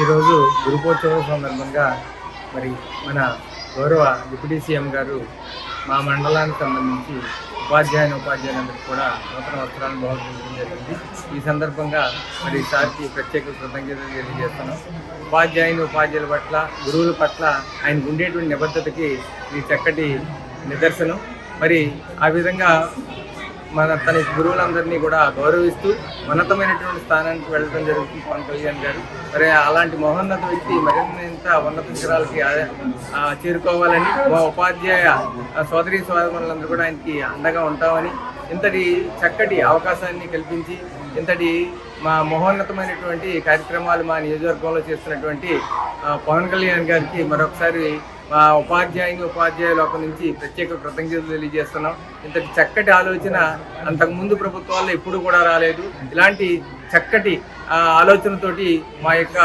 ఈరోజు గురుపోత్సవం సందర్భంగా మరి మన గౌరవ డిప్యూటీ సీఎం గారు మా మండలానికి సంబంధించి ఉపాధ్యాయుని ఉపాధ్యాయులందరికీ కూడా నూతన వస్త్రాలను బహుకరించడం జరిగింది. ఈ సందర్భంగా మరి సార్కి ప్రత్యేక కృతజ్ఞతలు తెలియజేస్తున్నాం. ఉపాధ్యాయుని ఉపాధ్యాయుల పట్ల గురువుల పట్ల ఆయనకు ఉండేటువంటి నిబద్ధతకి ఈ చక్కటి నిదర్శనం. మరి ఆ విధంగా మన తన గురువులందరినీ కూడా గౌరవిస్తూ ఉన్నతమైనటువంటి స్థానానికి వెళ్ళడం జరుగుతుంది పవన్ కళ్యాణ్ గారు. మరి అలాంటి మహోన్నత వ్యక్తి మరింత ఉన్నత శిఖరాలకి చేరుకోవాలని మా ఉపాధ్యాయ సోదరి సోదరులందరూ కూడా ఆయనకి అండగా ఉంటామని ఇంతటి చక్కటి అవకాశాన్ని కల్పించి ఇంతటి మా మహోన్నతమైనటువంటి కార్యక్రమాలు మా నియోజకవర్గంలో చేస్తున్నటువంటి పవన్ కళ్యాణ్ గారికి మరొకసారి మా ఉపాధ్యాయుని ఉపాధ్యాయుల ఒక నుంచి ప్రత్యేక కృతజ్ఞతలు తెలియజేస్తున్నాం. ఇంతటి చక్కటి ఆలోచన అంతకుముందు ప్రభుత్వాల్లో ఎప్పుడు కూడా రాలేదు. ఇలాంటి చక్కటి ఆ, ఆలోచనతోటి మా యొక్క